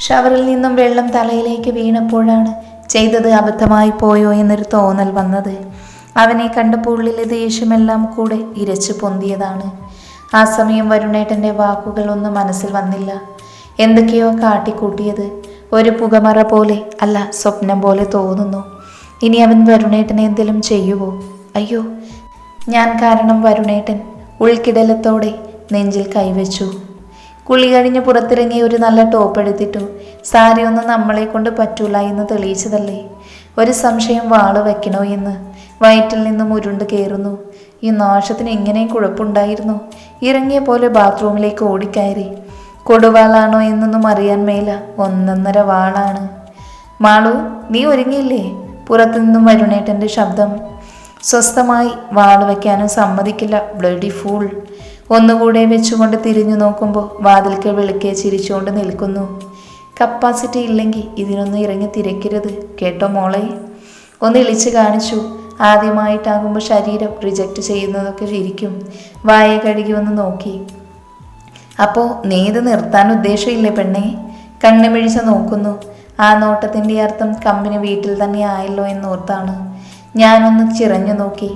ഷവറിൽ നിന്നും വെള്ളം തലയിലേക്ക് വീണപ്പോഴാണ് ചെയ്തത് അബദ്ധമായി പോയോ എന്നൊരു തോന്നൽ വന്നത്. അവനെ കണ്ടപ്പോൾ ഉള്ളിലെ ദേഷ്യമെല്ലാം കൂടെ ഇരച്ചു പൊന്തിയതാണ്. ആ സമയം വരുണേട്ടന്റെ വാക്കുകൾ ഒന്നും മനസ്സിൽ വന്നില്ല. എന്തൊക്കെയോ കാട്ടിക്കൂട്ടിയത്. ഒരു പുകമറ പോലെ അല്ല സ്വപ്നം പോലെ തോന്നുന്നു. ഇനി അവൻ വരുണേട്ടനെ എന്തെങ്കിലും ചെയ്യുവോ? അയ്യോ ഞാൻ കാരണം വരുണേട്ടൻ ഉൾക്കിടലത്തോടെ നെഞ്ചിൽ കൈവച്ചു. കുളി കഴിഞ്ഞ് പുറത്തിറങ്ങി ഒരു നല്ല ടോപ്പ് എടുത്തിട്ടു സാരി ഒന്നും നമ്മളെ കൊണ്ട് പറ്റൂല എന്ന് തെളിയിച്ചതല്ലേ? ഒരു സംശയം വാൾ വെക്കണോ എന്ന് വയറ്റിൽ നിന്നും ഉരുണ്ട് കയറുന്നു ഈ നാശത്തിന് ഇങ്ങനെയും കുഴപ്പമുണ്ടായിരുന്നു? ഇറങ്ങിയ പോലെ ബാത്റൂമിലേക്ക് ഓടിക്കയറി. കൊടുവാളാണോ എന്നൊന്നും അറിയാൻ മേല. ഒന്നൊന്നര വാളാണ്. മാളു നീ ഒരുങ്ങിയില്ലേ? പുറത്തുനിന്നും വരുണേട്ടന്റെ ശബ്ദം. സ്വസ്ഥമായി വാൾ വയ്ക്കാനും സമ്മതിക്കില്ല. Bloody fool. ഒന്നുകൂടെ വെച്ചുകൊണ്ട് തിരിഞ്ഞു നോക്കുമ്പോൾ വാതിൽക്ക് വിളിക്കെ ചിരിച്ചുകൊണ്ട് നിൽക്കുന്നു. കപ്പാസിറ്റി ഇല്ലെങ്കിൽ ഇതിനൊന്നും ഇറങ്ങി തിരക്കരുത് കേട്ടോ മോളെ? ഒന്ന് ഇളിച്ച് കാണിച്ചു. ആദ്യമായിട്ടാകുമ്പോൾ ശരീരം റിജക്റ്റ് ചെയ്യുന്നതൊക്കെ ഇരിക്കും വായ കഴുകി വന്ന് നോക്കി. അപ്പോൾ നീ ഇത് നിർത്താൻ ഉദ്ദേശമില്ലേ പെണ്ണെ? കണ്ണുമിഴിച്ച നോക്കുന്നു. ആ നോട്ടത്തിന്റെ അർത്ഥം കമ്പനി വീട്ടിൽ തന്നെ ആയല്ലോ എന്നോർത്താണ്. ഞാനൊന്ന് ചിറഞ്ഞു നോക്കി.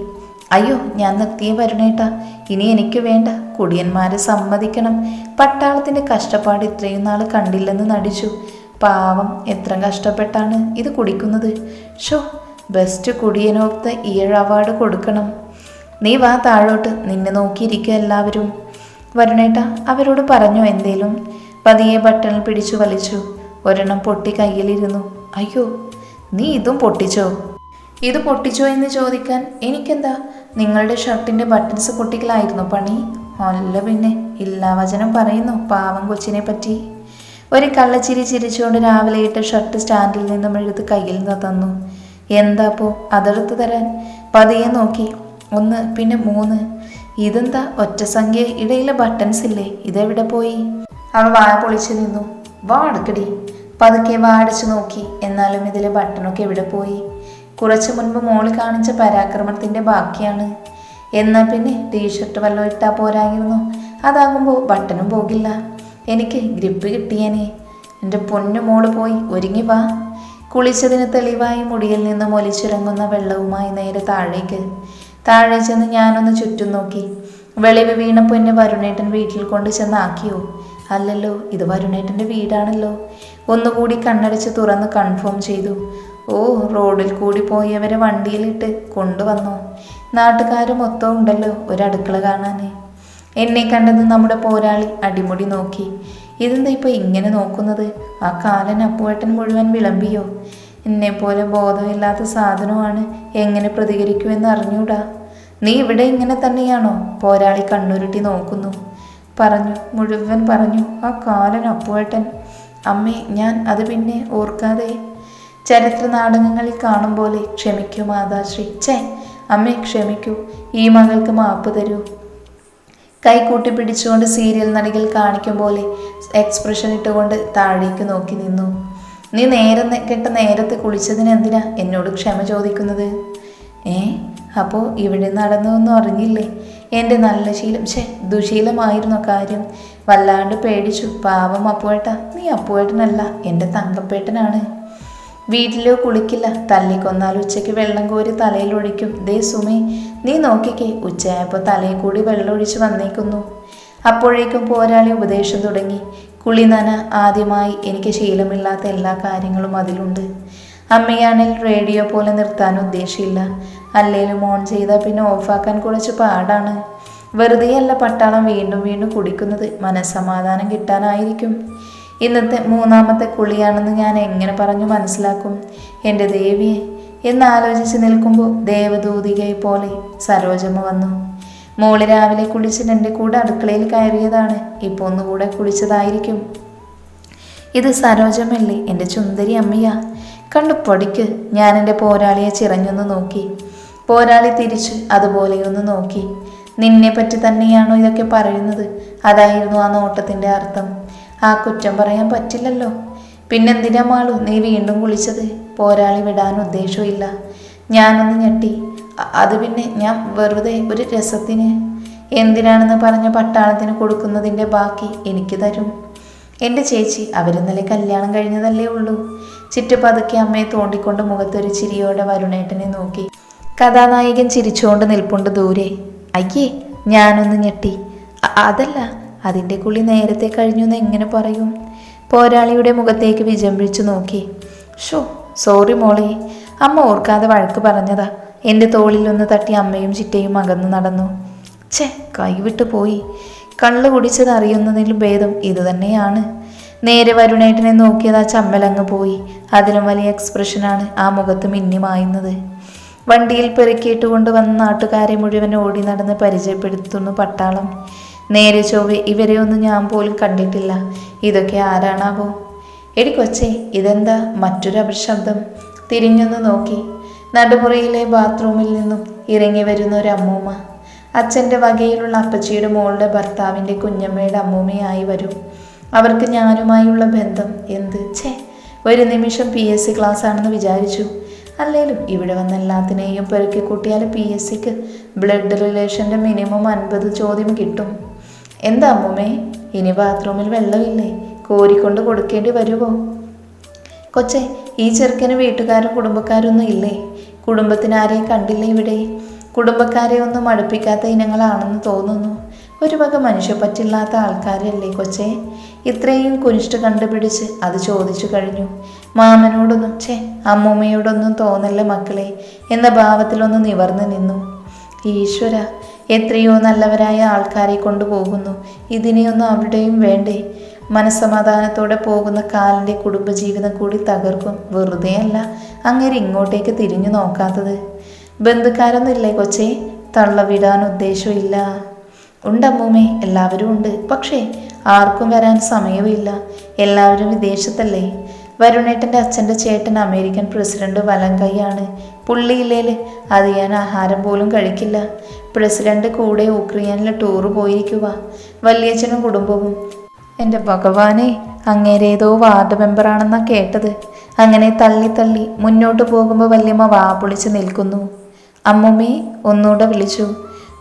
അയ്യോ ഞാൻ നിർത്തിയെ വരണേട്ടാ. ഇനി എനിക്ക് വേണ്ട. കുടിയന്മാരെ സമ്മതിക്കണം. പട്ടാളത്തിന്റെ കഷ്ടപ്പാട് ഇത്രയും നാൾ കണ്ടില്ലെന്ന് നടിച്ചു. പാവം എത്ര കഷ്ടപ്പെട്ടാണ് ഇത് കുടിക്കുന്നത്? ഷോ ബെസ്റ്റ് കുടിയൻ ഓഫ് ദ ഇയർ അവാർഡ് കൊടുക്കണം. നീ വാ താഴോട്ട് നിന്നെ നോക്കിയിരിക്കുക എല്ലാവരും. വരുണേട്ട അവരോട് പറഞ്ഞു എന്തേലും? പതിയെ ബട്ടണിൽ പിടിച്ചു വലിച്ചു. ഒരെണ്ണം പൊട്ടി കയ്യിലിരുന്നു. അയ്യോ നീ ഇതും പൊട്ടിച്ചോ? ഇത് പൊട്ടിച്ചോ എന്ന് ചോദിക്കാൻ എനിക്കെന്താ? നിങ്ങളുടെ ഷർട്ടിന്റെ ബട്ടൺസ് പൊട്ടിക്കലായിരുന്നു പണി. അല്ല പിന്നെ ഇല്ലാവചനം പറയുന്നു പാവം കൊച്ചിനെ പറ്റി. ഒരു കള്ളച്ചിരി ചിരിച്ചുകൊണ്ട് രാവിലെ ഇട്ട ഷർട്ട് സ്റ്റാൻഡിൽ നിന്നും എഴുത്ത് കയ്യിൽ നിന്ന് തന്നു. എന്താപ്പോ അതെടുത്ത് തരാൻ? പതിയെ നോക്കി. ഒന്ന് പിന്നെ മൂന്ന്. ഇതെന്താ ഒറ്റ സംഖ്യ ഇടയിലെ ബട്ടൺസ് ഇല്ലേ? ഇതെവിടെ പോയി? അവൾ വായ പൊളിച്ചു നിന്നു. വാ അടുക്കടി. പതുക്കെ വാ നോക്കി. എന്നാലും ഇതിലെ ബട്ടണൊക്കെ എവിടെ പോയി? കുറച്ചു മുൻപ് മോൾ കാണിച്ച പരാക്രമത്തിന്റെ ബാക്കിയാണ്. എന്നാൽ പിന്നെ ടീഷർട്ട് വല്ലതും ഇട്ടാൽ പോരായിരുന്നു. അതാകുമ്പോൾ ബട്ടനും പോകില്ല. എനിക്ക് ഗ്രിപ്പ് കിട്ടിയേനെ. എന്റെ പൊന്നു മോൾ പോയി ഒരുങ്ങി വാ. കുളിച്ചതിന് തെളിവായി മുടിയിൽ നിന്ന് ഒലിച്ചിറങ്ങുന്ന വെള്ളവുമായി നേരെ താഴേക്ക്. താഴെ ചെന്ന് ഞാനൊന്ന് ചുറ്റും നോക്കി. വെളിവ് വീണപ്പോൾ എന്നെ വരുണേട്ടൻ വീട്ടിൽ കൊണ്ട് ചെന്നാക്കിയോ? അല്ലല്ലോ ഇത് വരുണേട്ടന്റെ വീടാണല്ലോ. ഒന്നുകൂടി കണ്ണടച്ച് തുറന്ന് കൺഫേം ചെയ്തു. ഓ റോഡിൽ കൂടി പോയവരെ വണ്ടിയിലിട്ട് കൊണ്ടുവന്നു. നാട്ടുകാർ മൊത്തം ഉണ്ടല്ലോ ഒരടുക്കള കാണാൻ എന്നെ കണ്ടത് നമ്മുടെ പോരാളി അടിമുടി നോക്കി. ഇതെന്താ ഇപ്പോൾ ഇങ്ങനെ നോക്കുന്നത്? ആ കാലൻ അപ്പുവേട്ടൻ മുഴുവൻ വിളമ്പിയോ? എന്നെ പോലെ ബോധമില്ലാത്ത സാധനമാണ് എങ്ങനെ പ്രതികരിക്കുമെന്ന് അറിഞ്ഞൂടാ? നീ ഇവിടെ ഇങ്ങനെ തന്നെയാണോ? പോരാളി കണ്ണുരുട്ടി നോക്കുന്നു. പറഞ്ഞു മുഴുവൻ പറഞ്ഞു ആ കാലൻ അപ്പുവേട്ടൻ. അമ്മേ ഞാൻ അത് പിന്നെ ഓർക്കാതെ ചരിത്ര നാടകങ്ങളിൽ കാണും പോലെ ക്ഷമിക്കൂ മാതാശ്രീ. ചേ അമ്മേ ക്ഷമിക്കൂ. ഈ മകൾക്ക് മാപ്പ് തരൂ. കൈകൂട്ടി പിടിച്ചുകൊണ്ട് സീരിയൽ നടികൾ കാണിക്കും പോലെ എക്സ്പ്രഷൻ ഇട്ടുകൊണ്ട് താഴേക്ക് നോക്കി നിന്നു. നീ നേരം കെട്ട നേരത്തെ കുളിച്ചതിന് എന്തിനാ എന്നോട് ക്ഷമ ചോദിക്കുന്നത്? ഏ അപ്പോൾ ഇവിടെ നടന്നതൊന്നും അറിഞ്ഞില്ലേ? എന്റെ നല്ല ശീലം ഛേ ദുശീലമായിരുന്നു കാര്യം? വല്ലാണ്ട് പേടിച്ചു. പാവം അപ്പുവേട്ട. നീ അപ്പുവേട്ടനല്ല എന്റെ തങ്കപ്പേട്ടനാണ്. വീട്ടിലോ കുളിക്കില്ല. തല്ലിക്കൊന്നാൽ ഉച്ചയ്ക്ക് വെള്ളം കോരി തലയിൽ ഒഴിക്കും. ദേ സുമേ നീ നോക്കിക്കേ ഉച്ചയായപ്പോൾ തലയിൽ കൂടി വെള്ളം ഒഴിച്ച് വന്നേക്കുന്നു. അപ്പോഴേക്കും പോരാളി ഉപദേശം തുടങ്ങി. കുളി നന ആദ്യമായി എനിക്ക് ശീലമില്ലാത്ത എല്ലാ കാര്യങ്ങളും അതിലുണ്ട്. അമ്മയാണെങ്കിൽ റേഡിയോ പോലെ നിർത്താൻ ഉദ്ദേശമില്ല അല്ലേലും ഓൺ ചെയ്താൽ പിന്നെ ഓഫാക്കാൻ കുറച്ച് പാടാണ്. വെറുതെയല്ല പട്ടാളം വീണ്ടും വീണ്ടും കുടിക്കുന്നത്. മനസ്സമാധാനം കിട്ടാനായിരിക്കും. ഇന്നത്തെ മൂന്നാമത്തെ കുളിയാണെന്ന് ഞാൻ എങ്ങനെ പറഞ്ഞു മനസ്സിലാക്കും? എന്റെ ദേവിയെ എന്നാലോചിച്ച് നിൽക്കുമ്പോൾ ദേവദൂതികയെ പോലെ സരോജമ്മ വന്നു. മോൾ രാവിലെ കുളിച്ചിട്ട് എന്റെ കൂടെ അടുക്കളയിൽ കയറിയതാണ്. ഇപ്പോൾ ഒന്നുകൂടെ കുളിച്ചതായിരിക്കും. ഇത് സരോജമല്ലേ? എന്റെ ചുന്ദരി അമ്മയാ. കണ്ടു പൊടിക്ക് ഞാൻ എന്റെ പോരാളിയെ ചിറഞ്ഞൊന്ന് നോക്കി. പോരാളി തിരിച്ച് അതുപോലെയൊന്ന് നോക്കി. നിന്നെ പറ്റി തന്നെയാണോ ഇതൊക്കെ പറയുന്നത്? അതായിരുന്നു ആ നോട്ടത്തിന്റെ അർത്ഥം. ആ കുറ്റം പറയാൻ പറ്റില്ലല്ലോ. പിന്നെന്തിനാ മാളു നീ വീണ്ടും കുളിച്ചത് പോരാളി വിടാൻ ഉദ്ദേശമില്ല ഞാനൊന്ന് ഞെട്ടി. അത് പിന്നെ ഞാൻ വെറുതെ ഒരു രസത്തിന്. എന്തിനാണെന്ന് പറഞ്ഞ പട്ടാളത്തിന് കൊടുക്കുന്നതിന്റെ ബാക്കി എനിക്ക് തരും. എന്റെ ചേച്ചി അവരിന്നലെ കല്യാണം കഴിഞ്ഞതല്ലേ ഉള്ളൂ. ചുറ്റുപതുക്കെ അമ്മയെ തോണ്ടിക്കൊണ്ട് മുഖത്തൊരു ചിരിയോടെ വരുണേട്ടനെ നോക്കി. കഥാനായകൻ ചിരിച്ചുകൊണ്ട് നിൽപ്പുണ്ട് ദൂരെ. അയ്യേ ഞാനൊന്ന് ഞെട്ടി. "അ- അതല്ല അതിന്റെ കുളി നേരത്തെ കഴിഞ്ഞു എന്ന് എങ്ങനെ പറയും? പോരാളിയുടെ മുഖത്തേക്ക് വിജമ്പിച്ചു നോക്കി. ഷോ സോറി മോളെ. അമ്മ ഓർക്കാതെ വഴക്ക് പറഞ്ഞതാ. എന്റെ തോളിൽ ഒന്ന് തട്ടി അമ്മയും ചിറ്റയും അകന്നു നടന്നു. ഛേ കൈവിട്ടു പോയി. കള്ളു കുടിച്ചത് അറിയുന്നതിലും ഭേദം ഇതുതന്നെയാണ് നേരെ വരുണേട്ടനെ നോക്കിയത് ആ ചമ്മലങ്ങ് പോയി. അതിലും വലിയ എക്സ്പ്രഷനാണ് ആ മുഖത്ത് മിന്നിമായുന്നത് വണ്ടിയിൽ പെറുക്കിയിട്ടുകൊണ്ട് വന്ന നാട്ടുകാരെ മുഴുവൻ ഓടി നടന്ന് പരിചയപ്പെടുത്തുന്നു പട്ടാളം. നേരെ ചൊവ്വെ ഇവരെ ഒന്നും ഞാൻ പോലും കണ്ടിട്ടില്ല. ഇതൊക്കെ ആരാണാവോ? എടി കൊച്ചേ ഇതെന്താ മറ്റൊരു അപശബ്ദം തിരിഞ്ഞൊന്ന് നോക്കി. നടുമുറിയിലെ ബാത്റൂമിൽ നിന്നും ഇറങ്ങി വരുന്ന ഒരു അമ്മൂമ്മ. അച്ഛന്റെ വകയിലുള്ള അപ്പച്ചിയുടെ മോളുടെ ഭർത്താവിന്റെ കുഞ്ഞമ്മയുടെ അമ്മൂമ്മയായി വരും. അവർക്ക് ഞാനുമായുള്ള ബന്ധം എന്ത്? ഛേ ഒരു നിമിഷം പി എസ് സി ക്ലാസ് ആണെന്ന് വിചാരിച്ചു. അല്ലേലും ഇവിടെ വന്ന എല്ലാത്തിനെയും പെറുക്കി കൂട്ടിയാൽ പി എസ് സിക്ക് ബ്ലഡ് റിലേഷന്റെ മിനിമം അൻപത് ചോദ്യം കിട്ടും. എന്താ അമ്മൂമ്മേ? ഇനി ബാത്റൂമിൽ വെള്ളമില്ലേ? കോരിക്കൊണ്ട് കൊടുക്കേണ്ടി വരുമോ കൊച്ചെ ഈ ചെറുക്കന് വീട്ടുകാരും കുടുംബക്കാരൊന്നും ഇല്ലേ? കുടുംബത്തിനാരെ കണ്ടില്ലേ ഇവിടെ? കുടുംബക്കാരെ ഒന്നും അടുപ്പിക്കാത്ത ഇനങ്ങളാണെന്ന് തോന്നുന്നു. ഒരു വക മനുഷ്യപ്പറ്റില്ലാത്ത ആൾക്കാരല്ലേ കൊച്ചേ? ഇത്രയും കുനിഷ്ട് കണ്ടുപിടിച്ച് അത് ചോദിച്ചു കഴിഞ്ഞു. മാമനോടൊന്നും ഛേ അമ്മൂമ്മയോടൊന്നും തോന്നല്ല മക്കളെ? എന്ന ഭാവത്തിലൊന്ന് നിവർന്നു നിന്നു. ഈശ്വര എത്രയോ നല്ലവരായ ആൾക്കാരെ കൊണ്ടുപോകുന്നു. ഇതിനെയൊന്നും അവിടെയും വേണ്ടേ. മനസ്സമാധാനത്തോടെ പോകുന്ന കാലിന്റെ കുടുംബജീവിതം കൂടി തകർക്കും. വെറുതെയല്ല അങ്ങനെ ഇങ്ങോട്ടേക്ക് തിരിഞ്ഞു നോക്കാത്തത്. ബന്ധുക്കാരൊന്നും ഇല്ലേ കൊച്ചേ? തള്ളവിടാൻ ഉദ്ദേശമില്ല ഉണ്ടമ്മൂമ്മേ എല്ലാവരും ഉണ്ട്. പക്ഷേ ആർക്കും വരാൻ സമയവുമില്ല എല്ലാവരും വിദേശത്തല്ലേ? വരുണേട്ടന്റെ അച്ഛന്റെ ചേട്ടൻ അമേരിക്കൻ പ്രസിഡന്റ് വലം പുള്ളിയില്ലേൽ? അത് ഞാൻ ആഹാരം പോലും കഴിക്കില്ല. പ്രസിഡന്റ് കൂടെ ഉക്രൈനിൽ ടൂറ് പോയിരിക്കുക വല്യച്ഛനും കുടുംബവും. എന്റെ ഭഗവാനെ അങ്ങേരേതോ വാർഡ് മെമ്പറാണെന്നാണ് കേട്ടത്. അങ്ങനെ തള്ളി തള്ളി മുന്നോട്ട് പോകുമ്പോൾ വല്യമ്മ വാ പൊളിച്ച് നിൽക്കുന്നു. അമ്മുമ്മേ ഒന്നുകൂടെ വിളിച്ചു.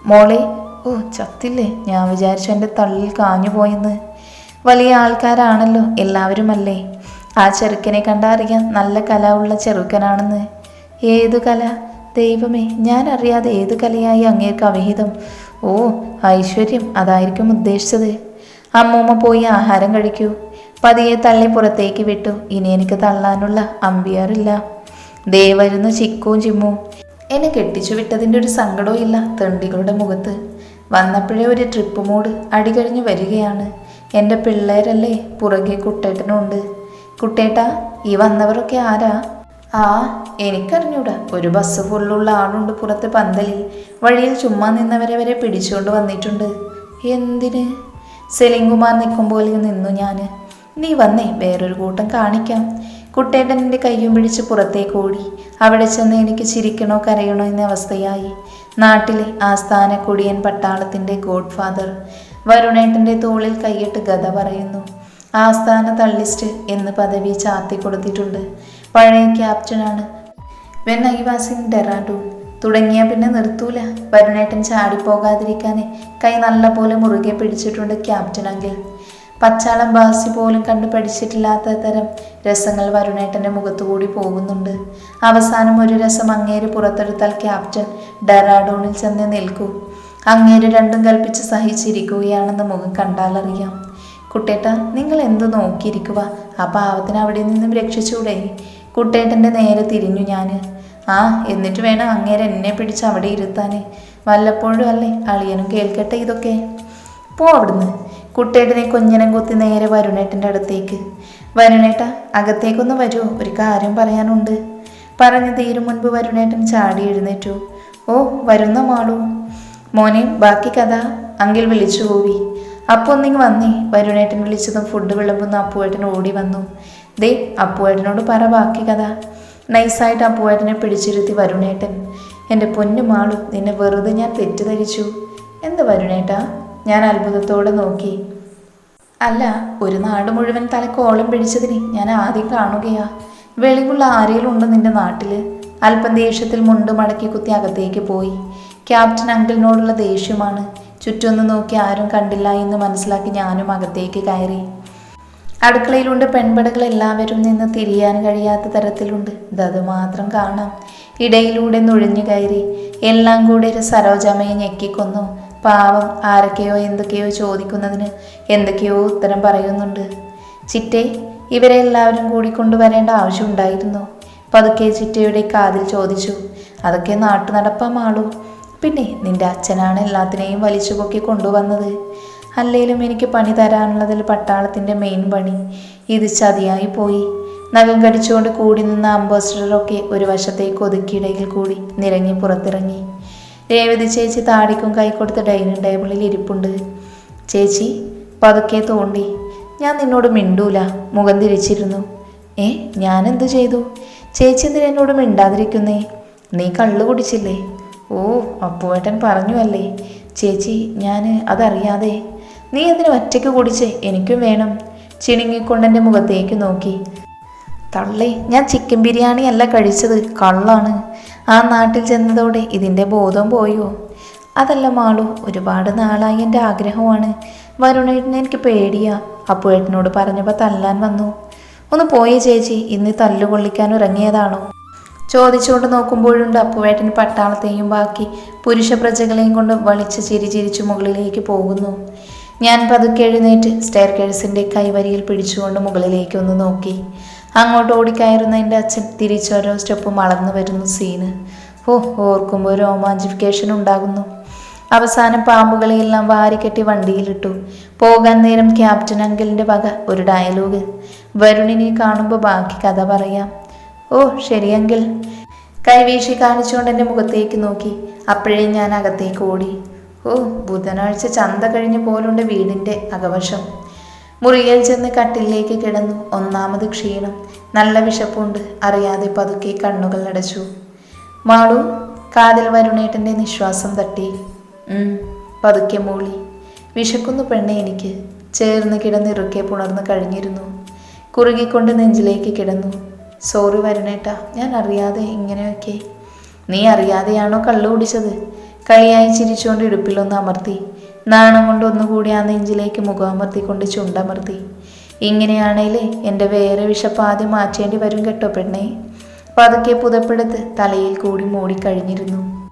മോളെ ഓ ചത്തില്ലേ? ഞാൻ വിചാരിച്ചു എന്റെ തള്ളിൽ കാഞ്ഞു പോയെന്ന്. വലിയ ആൾക്കാരാണല്ലോ എല്ലാവരും അല്ലേ ആ ചെറുക്കനെ കണ്ടറിയാം നല്ല കല ഉള്ള ചെറുക്കനാണെന്ന്. ഏതു കല? ദൈവമേ ഞാൻ അറിയാതെ ഏത് കലയായി അങ്ങേക്ക് അവിഹിതം? ഓ ഐശ്വര്യം അതായിരിക്കും ഉദ്ദേശിച്ചത്. അമ്മൂമ്മ പോയി ആഹാരം കഴിക്കൂ. പതിയെ തള്ളി പുറത്തേക്ക് വിട്ടു. ഇനി എനിക്ക് തള്ളാനുള്ള അമ്പിയാറില്ല. ദേ വരുന്നു ചിക്കും ചിമ്മും. എന്നെ കെട്ടിച്ചു വിട്ടതിന്റെ ഒരു സങ്കടവും ഇല്ല തെണ്ടികളുടെ മുഖത്ത്. വന്നപ്പോഴേ ഒരു ട്രിപ്പ് മോഡ് അടികഴിഞ്ഞു വരികയാണ്. എന്റെ പിള്ളേരല്ലേ പുറകെ കുട്ടേട്ടനുണ്ട്. കുട്ടേട്ട ഈ വന്നവരൊക്കെ ആരാ? ആ എനിക്കറിഞ്ഞൂടാ. ഒരു ബസ് ഫുള്ളുള്ള ആളുണ്ട് പുറത്ത് പന്തലിൽ. വഴിയിൽ ചുമ്മാ നിന്നവരെ വരെ പിടിച്ചുകൊണ്ട് വന്നിട്ടുണ്ട്. എന്തിന്? സെലിംകുമാർ നിൽക്കും പോലെ നിന്നു ഞാൻ നീ വന്നേ വേറൊരു കൂട്ടം കാണിക്കാം. കുട്ടേട്ടൻ എന്റെ കയ്യും പിടിച്ച് പുറത്തേക്ക് ഓടി. അവിടെ ചെന്ന് എനിക്ക് ചിരിക്കണോ കരയണോ എന്ന അവസ്ഥയായി. നാട്ടിലെ ആസ്ഥാന കുടിയൻ പട്ടാളത്തിന്റെ ഗോഡ് ഫാദർ വരുണേട്ടന്റെ തോളിൽ കൈയിട്ട് ഗത പറയുന്നു. ആസ്ഥാന തള്ളിസ്റ്റ് എന്ന് പദവി ചാത്തി കൊടുത്തിട്ടുണ്ട് പഴയ ക്യാപ്റ്റനാണ് when I was in Dehradun. തുടങ്ങിയ പിന്നെ നിർത്തൂല. വരുണേട്ടൻ ചാടിപ്പോകാതിരിക്കാനേ കൈ നല്ല പോലെ മുറുകെ പിടിച്ചിട്ടുണ്ട് ക്യാപ്റ്റൻ അങ്കിൾ. പച്ചാളം ബാസി പോലും കണ്ടു പഠിച്ചിട്ടില്ലാത്ത തരം രസങ്ങൾ വരുണേട്ടന്റെ മുഖത്തുകൂടി പോകുന്നുണ്ട്. അവസാനം ഒരു രസം അങ്ങേര് പുറത്തെടുത്താൽ ക്യാപ്റ്റൻ ഡെറാഡൂണിൽ ചെന്ന് നിൽക്കൂ. അങ്ങേര് രണ്ടും കൽപ്പിച്ച് സഹിച്ചിരിക്കുകയാണെന്ന് മുഖം കണ്ടാലറിയാം. കുട്ടേട്ട നിങ്ങൾ എന്തു നോക്കിയിരിക്കുക ആ പാവത്തിന് അവിടെ നിന്നും രക്ഷിച്ചൂടെ? കുട്ടേട്ടന്റെ നേരെ തിരിഞ്ഞു ഞാൻ ആ എന്നിട്ട് വേണം അങ്ങേരെ എന്നെ പിടിച്ച് അവിടെ ഇരുത്താൻ വല്ലപ്പോഴും അല്ലേ അളിയനും കേൾക്കട്ടെ ഇതൊക്കെ? പോ അവിടുന്ന്. കുട്ടേട്ടനെ കൊഞ്ഞനം കുത്തി നേരെ വരുണേട്ടന്റെ അടുത്തേക്ക്. വരുണേട്ട അകത്തേക്കൊന്ന് വരൂ. ഒരു കാര്യം പറയാനുണ്ട്. പറഞ്ഞു തീരും മുൻപ് വരുണേട്ടൻ ചാടി എഴുന്നേറ്റു. ഓ വരുന്ന മാളൂ? മോനെ ബാക്കി കഥ. അങ്കിൾ വിളിച്ചു പോവി. അപ്പോൾ ഒന്നിങ്ങ് വന്നേ. വരുണേട്ടൻ വിളിച്ചതും ഫുഡ് വിളമ്പുന്ന അപ്പുവേട്ടൻ ഓടി വന്നു. ദേ അപ്പുവേട്ടനോട് പറ ബാക്കി കഥ. നൈസായിട്ട് അപ്പുവേട്ടനെ പിടിച്ചിരുത്തി വരുണേട്ടൻ. എന്റെ പൊന്നു മാളു നിന്നെ വെറുതെ ഞാൻ തെറ്റിദ്ധരിച്ചു. എന്ത് വരുണേട്ടാ? ഞാൻ അത്ഭുതത്തോടെ നോക്കി. അല്ല ഒരു നാട് മുഴുവൻ തലക്കോളം പിടിച്ചതിന് ഞാൻ ആദ്യം കാണുകയാ. വെളിവുള്ള ആരെങ്കിലും ഉണ്ടോ നിന്റെ നാട്ടിൽ? അല്പം ദേഷ്യത്തിൽ മുണ്ട് മടക്കി കുത്തി അകത്തേക്ക് പോയി. ക്യാപ്റ്റൻ അങ്കിളിനോടുള്ള ദേഷ്യമാണ്. ചുറ്റൊന്ന് നോക്കി ആരും കണ്ടില്ല എന്ന് മനസ്സിലാക്കി ഞാനും അകത്തേക്ക് കയറി. അടുക്കളയിലുണ്ട് പെൺപടകൾ എല്ലാവരും നിന്ന് തിരിയാൻ കഴിയാത്ത തരത്തിലുണ്ട്. ഇതത് മാത്രം കാണാം. ഇടയിലൂടെ നുഴഞ്ഞു കയറി. എല്ലാം കൂടി ഒരു സരോജമയെ ഞെക്കിക്കൊന്നു. പാവം ആരൊക്കെയോ എന്തൊക്കെയോ ചോദിക്കുന്നതിന് എന്തൊക്കെയോ ഉത്തരം പറയുന്നുണ്ട്. ചിറ്റേ ഇവരെ എല്ലാവരും കൂടി കൊണ്ടുവരേണ്ട ആവശ്യമുണ്ടായിരുന്നു പതുക്കെ ചിറ്റയുടെ കാതിൽ ചോദിച്ചു. അതൊക്കെ നാട്ടു നടപ്പാമാളൂ പിന്നെ നിന്റെ അച്ഛനാണ് എല്ലാത്തിനെയും വലിച്ചു പൊക്കി കൊണ്ടുവന്നത്. അല്ലേലും എനിക്ക് പണി തരാനുള്ളതിൽ പട്ടാളത്തിന്റെ മെയിൻ പണി. ഇത് ചതിയായി പോയി. നഖം കടിച്ചുകൊണ്ട് കൂടി നിന്ന അംബാസിഡറൊക്കെ ഒരു വശത്തേക്ക് ഒതുക്കിയിടയിൽ കൂടി നിരങ്ങി പുറത്തിറങ്ങി. രേവതി ചേച്ചി താടിക്കും കൈ കൊടുത്ത് ഡൈനിങ് ടേബിളിൽ ഇരിപ്പുണ്ട്. ചേച്ചി പതുക്കെ തോണ്ടി. ഞാൻ നിന്നോട് മിണ്ടൂല. മുഖം തിരിച്ചിരുന്നു. ഏ ഞാനെന്ത് ചെയ്തു? ചേച്ചി എന്തിനോട് മിണ്ടാതിരിക്കുന്നേ? നീ കള്ളു കുടിച്ചില്ലേ? ഓ അപ്പുവേട്ടൻ പറഞ്ഞു അല്ലേ? ചേച്ചി ഞാൻ അതറിയാതെ. നീ അതിന് ഒറ്റയ്ക്ക് കുടിച്ചേ എനിക്കും വേണം. ചിണുങ്ങിക്കൊണ്ടെന്റെ മുഖത്തേക്ക് നോക്കി. തള്ളി ഞാൻ ചിക്കൻ ബിരിയാണി അല്ല കഴിച്ചത്. കള്ളാണ്. ആ നാട്ടിൽ ചെന്നതോടെ ഇതിന്റെ ബോധം പോയോ? അതല്ല മാളു ഒരുപാട് നാളായി എന്റെ ആഗ്രഹമാണ്. വരുണേട്ടനെ എനിക്ക് പേടിയാ. അപ്പുവേട്ടനോട് പറഞ്ഞപ്പോൾ തല്ലാൻ വന്നു. ഒന്ന് പോയേ ചേച്ചി ഇന്ന് തല്ലുകൊള്ളിക്കാൻ ഇറങ്ങിയതാണോ ചോദിച്ചുകൊണ്ട് നോക്കുമ്പോഴുണ്ട് അപ്പുവേട്ടൻ പട്ടാളത്തെയും ബാക്കി പുരുഷ പ്രജകളെയും കൊണ്ട് വളിച്ച് ചിരി ചിരിച്ചു മുകളിലേക്ക് പോകുന്നു. ഞാൻ പതുക്കെ എഴുന്നേറ്റ് സ്റ്റെയർ കേഴ്സിന്റെ കൈവരിയിൽ പിടിച്ചുകൊണ്ട് മുകളിലേക്ക് ഒന്ന് നോക്കി. അങ്ങോട്ട് ഓടിക്കയറുന്ന എന്റെ അച്ഛൻ തിരിച്ചോരോ സ്റ്റെപ്പും വളർന്നു വരുന്നു സീന്. ഓ ഓർക്കുമ്പോൾ രോമാഞ്ചിഫിക്കേഷൻ ഉണ്ടാകുന്നു. അവസാനം പാമ്പുകളെയെല്ലാം വാരിക്കെട്ടി വണ്ടിയിലിട്ടു. പോകാൻ നേരം ക്യാപ്റ്റൻ അങ്കിളിന്റെ വക ഒരു ഡയലോഗ്. വരുണിനെ കാണുമ്പോൾ ബാക്കി കഥ പറയാം. ഓ ശരിയെങ്കിൽ. കൈവീശി കാണിച്ചുകൊണ്ട് എന്റെ മുഖത്തേക്ക് നോക്കി. അപ്പോഴേ ഞാൻ അകത്തേക്ക് ഓടി. ഓ ബുധനാഴ്ച ചന്ത കഴിഞ്ഞ് പോലുണ്ട് വീടിന്റെ അകവശം. മുറിയിൽ ചെന്ന് കട്ടിലേക്ക് കിടന്നു. ഒന്നാമത് ക്ഷീണം. നല്ല വിശപ്പുണ്ട്. അറിയാതെ പതുക്കെ കണ്ണുകൾ അടച്ചു. മാളു കാതിൽ വരുണേട്ടന്റെ നിശ്വാസം തട്ടി. പതുക്കെ മൂളി. വിശക്കുന്നു പെണ്ണെ എനിക്ക്. ചേർന്ന് കിടന്നിറുക്കെ പുണർന്നു കഴിഞ്ഞിരുന്നു. കുറുകിക്കൊണ്ട് നെഞ്ചിലേക്ക് കിടന്നു. സോറി വരണേട്ടാ. ഞാൻ അറിയാതെ ഇങ്ങനെയൊക്കെ. നീ അറിയാതെയാണോ കള്ളു കുടിച്ചത്? കളിയായി ചിരിച്ചുകൊണ്ട് ഇടുപ്പിലൊന്ന് അമർത്തി. നാണം കൊണ്ട് ഒന്നുകൂടി ആ നെഞ്ചിലേക്ക് മുഖം അമർത്തിക്കൊണ്ട് ചുണ്ടമർത്തി. ഇങ്ങനെയാണേലേ എന്റെ വേറെ വിഷപ്പാദ്യം മാറ്റേണ്ടി വരും കേട്ടോ പെണ്ണേ. പതുക്കെ പുതപ്പെടുത്ത് തലയിൽ കൂടി മൂടിക്കഴിഞ്ഞിരുന്നു